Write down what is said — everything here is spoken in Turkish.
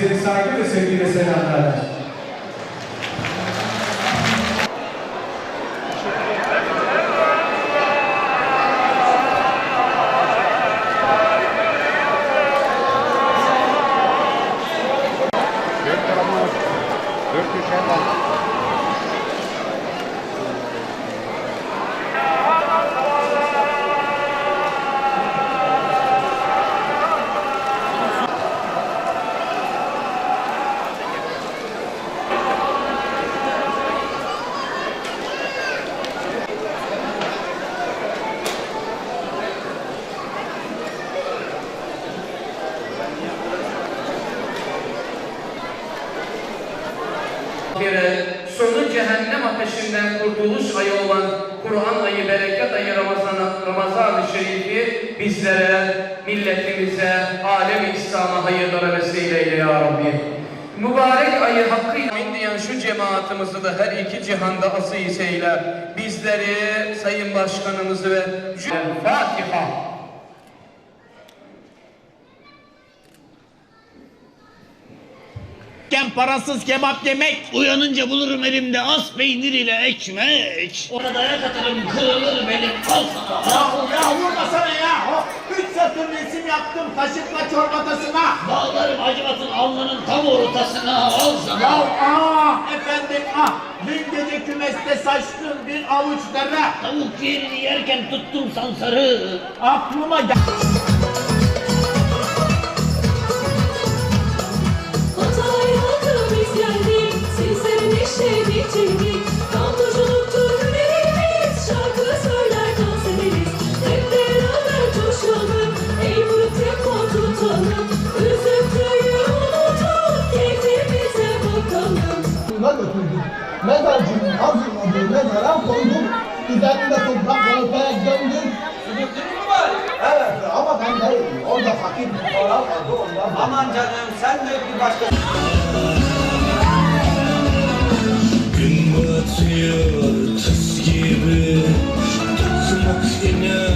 Sizleri saygı ve sevgiyle selamlar. Dört köşeye bak. Ateşinden kurtuluş ayı olan Kur'an ayı, bereket ayı Ramazan, Ramazan-ı Şerif'i bizlere, milletimize, alem-i İslam'a hayırlara vesile ya Rabbi. Mübarek ayı hakkıyla diyen şu cemaatimizi de her iki cihanda aziz eyle. Bizleri, Sayın Başkanımızı ve Fatiha. Ken parasız kebap yemek. Uyanınca bulurum elimde az peynir ile ekmek. Ona dayak atarım kırılır benim al sana. Yahu ya vurmasana ya. Üç satır resim yaptım kaşıkla çorbatasına. Bağlarım acımasın alnının tam ortasına al Ya sana. ah efendim ah. Dün gece kümeste saçtın bir avuç deve. Tavuk yerini yerken tuttum sansarı. Aklıma gel. Bakalım. Buna götürdük. Mezarcının hazırladığı mezara koyduk. Üzerinde toprak örterek gömdük. Üzüldün mü bari? Evet ama ben değilim. Orada fakir bir para vardı ondan. Aman canım sen de bir başka... Gün batıyor tız gibi Tutmak inan